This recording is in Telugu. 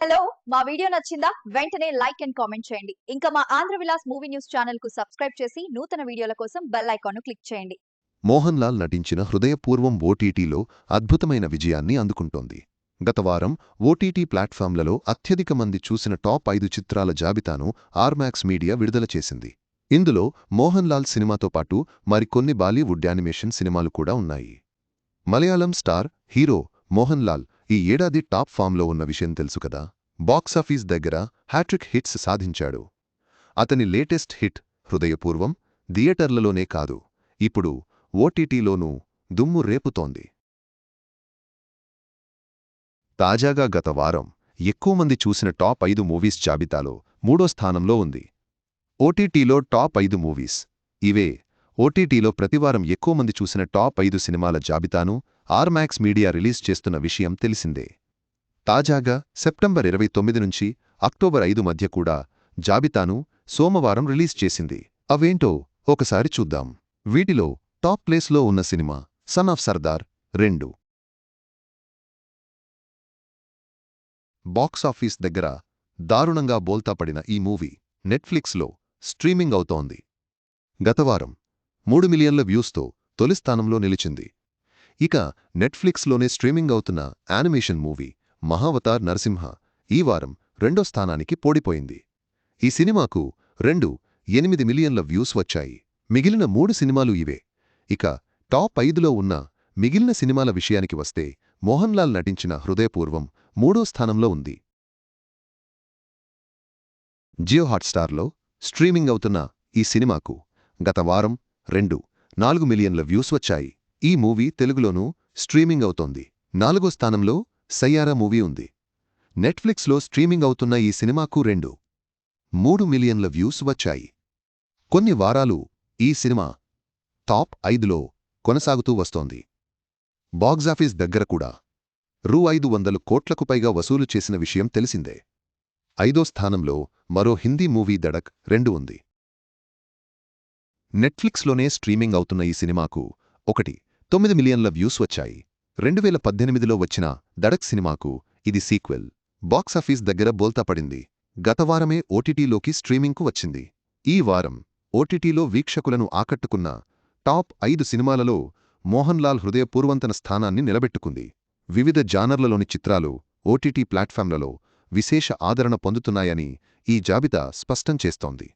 హలో మా వీడియో నచ్చిందా? వెంటనే లైక్ అండ్ కామెంట్ చేయండి. ఇంకా మా ఆంధ్ర విలాస్ మూవీ న్యూస్ ఛానల్కు సబ్స్క్రైబ్ చేసి నూతన వీడియోల కోసం బెల్ ఐకాన్ క్లిక్ చేయండి. మోహన్ లాల్ నటించిన హృదయపూర్వం ఓటీటీలో అద్భుతమైన విజయాన్ని అందుకుంటోంది. గత వారం ఓటీటీ ప్లాట్ఫామ్లలో అత్యధిక మంది చూసిన టాప్ ఐదు చిత్రాల జాబితాను ఆర్మాక్స్ మీడియా విడుదల చేసింది. ఇందులో మోహన్ లాల్ సినిమాతో పాటు మరికొన్ని బాలీవుడ్ యానిమేషన్ సినిమాలు కూడా ఉన్నాయి. మలయాళం స్టార్ హీరో మోహన్ లాల్ ఈ ఏడాది టాప్ ఫామ్లో ఉన్న విషయం తెలుసు కదా? బాక్సాఫీస్ దగ్గర హ్యాట్రిక్ హిట్స్ సాధించాడు. అతని లేటెస్ట్ హిట్ హృదయపూర్వం థియేటర్లలోనే కాదు ఇప్పుడు ఓటీటీలోనూ దుమ్ము రేపుతోంది. తాజాగా గత వారం ఎక్కువ మంది చూసిన టాప్ ఐదు మూవీస్ జాబితాలో మూడో స్థానంలో ఉంది. ఓటీటీలో టాప్ ఐదు మూవీస్. ఇవే ఓటీటీలో ప్రతివారం ఎక్కువ మంది చూసిన టాప్ ఐదు సినిమాల జాబితాను ఆర్మాక్స్ మీడియా రిలీజ్ చేస్తున్న విషయం తెలిసిందే. తాజాగా సెప్టెంబర్ ఇరవై తొమ్మిది నుంచి అక్టోబర్ ఐదు మధ్య కూడా జాబితాను సోమవారం రిలీజ్ చేసింది. అవేంటో ఒకసారి చూద్దాం. వీటిలో టాప్ ప్లేస్లో ఉన్న సినిమా సన్ ఆఫ్ సర్దార్ రెండు. బాక్సాఫీస్ దగ్గర దారుణంగా బోల్తాపడిన ఈ మూవీ నెట్ఫ్లిక్స్లో స్ట్రీమింగ్ అవుతోంది. గతవారం మూడు మిలియన్ల వ్యూస్తో తొలి స్థానంలో నిలిచింది. ఇక నెట్ఫ్లిక్స్లోనే స్ట్రీమింగ్ అవుతున్న యానిమేషన్ మూవీ మహావతార్ నరసింహ ఈ వారం రెండో స్థానానికి పోడిపోయింది. ఈ సినిమాకు రెండు ఎనిమిది మిలియన్ల వ్యూస్ వచ్చాయి. మిగిలిన మూడు సినిమాలు ఇవే. ఇక టాప్ ఐదులో ఉన్న మిగిలిన సినిమాల విషయానికి వస్తే మోహన్ లాల్ నటించిన హృదయపూర్వం మూడో స్థానంలో ఉంది. జియో హాట్స్టార్లో స్ట్రీమింగ్ అవుతున్న ఈ సినిమాకు గత వారం రెండు నాలుగు మిలియన్ల వ్యూస్ వచ్చాయి. ఈ మూవీ తెలుగులోనూ స్ట్రీమింగ్ అవుతోంది. నాలుగో స్థానంలో సయ్యారా మూవీ ఉంది. నెట్ఫ్లిక్స్లో స్ట్రీమింగ్ అవుతున్న ఈ సినిమాకు రెండు మూడు మిలియన్ల వ్యూస్ వచ్చాయి. కొన్ని వారాలు ఈ సినిమా టాప్ ఐదులో కొనసాగుతూ వస్తోంది. బాక్సాఫీస్ దగ్గర కూడా రూ ఐదు వందలు కోట్లకు పైగా వసూలు చేసిన విషయం తెలిసిందే. ఐదో స్థానంలో మరో హిందీ మూవీ దడక్ రెండు ఉంది. నెట్ఫ్లిక్స్లోనే స్ట్రీమింగ్ అవుతున్న ఈ సినిమాకు ఒకటి తొమ్మిది మిలియన్ల వ్యూస్ వచ్చాయి. రెండు వేల పద్దెనిమిదిలో వచ్చిన దడక్ సినిమాకు ఇది సీక్వెల్. బాక్సాఫీస్ దగ్గర బోల్తా పడింది. గతవారమే ఓటీటీలోకి స్ట్రీమింగ్కు వచ్చింది. ఈ వారం ఓటీటీలో వీక్షకులను ఆకట్టుకున్న టాప్ ఐదు సినిమాలలో మోహన్లాల్ హృదయపూర్వంతన స్థానాన్ని నిలబెట్టుకుంది. వివిధ జానర్లలోని చిత్రాలు ఓటీటీ ప్లాట్ఫామ్లలో విశేష ఆదరణ పొందుతున్నాయని ఈ జాబితా స్పష్టం చేస్తోంది.